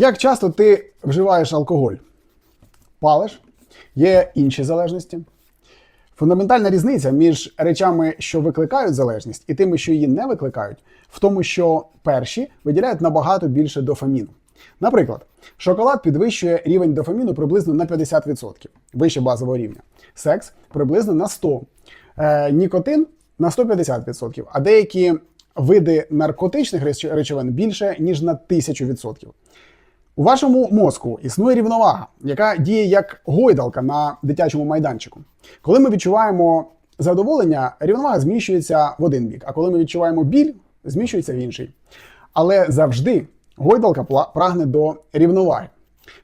Як часто ти вживаєш алкоголь? Палиш? Є інші залежності. Фундаментальна різниця між речами, що викликають залежність, і тими, що її не викликають, в тому, що перші виділяють набагато більше дофаміну. Наприклад, шоколад підвищує рівень дофаміну приблизно на 50%, вище базового рівня. Секс приблизно на 100%, е, нікотин на 150%, а деякі види наркотичних речовин більше, ніж на 1000%. У вашому мозку існує рівновага, яка діє як гойдалка на дитячому майданчику. Коли ми відчуваємо задоволення, рівновага зміщується в один бік, а коли ми відчуваємо біль, зміщується в інший. Але завжди гойдалка прагне до рівноваги.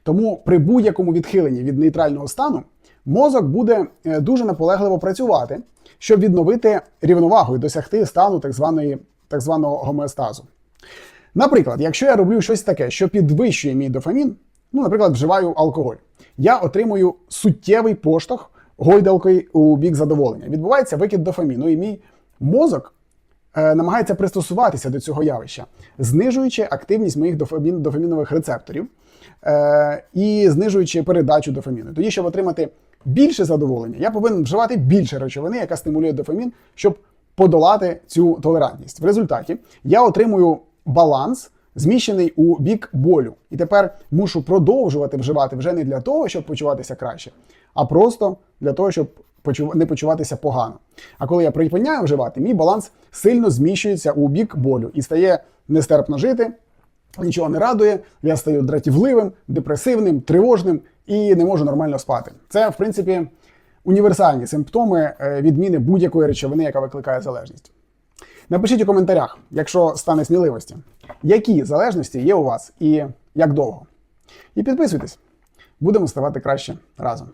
Тому при будь-якому відхиленні від нейтрального стану мозок буде е, дуже наполегливо працювати, щоб відновити рівновагу і досягти стану так, званої, так званого гомеостазу. Наприклад, якщо я роблю щось таке, що підвищує мій дофамін, ну, наприклад, вживаю алкоголь, я отримую суттєвий поштовх гойдалкою у бік задоволення. Відбувається викид дофаміну, і мій мозок е, намагається пристосуватися до цього явища, знижуючи активність моїх дофамін, дофамінових рецепторів е, і знижуючи передачу дофаміну. Тоді, щоб отримати більше задоволення, я повинен вживати більше речовини, яка стимулює дофамін, щоб подолати цю толерантність. В результаті я отримую баланс, зміщений у бік болю. І тепер мушу продовжувати вживати вже не для того, щоб почуватися краще, а просто для того, щоб не почуватися погано. А коли я припиняю вживати, мій баланс сильно зміщується у бік болю і стає нестерпно жити, нічого не радує, я стаю дратівливим, депресивним, тривожним і не можу нормально спати. Це, в принципі, універсальні симптоми е, відміни будь-якої речовини, яка викликає залежність. Напишіть у коментарях, якщо стане сміливості, які залежності є у вас і як довго. І підписуйтесь, будемо ставати краще разом.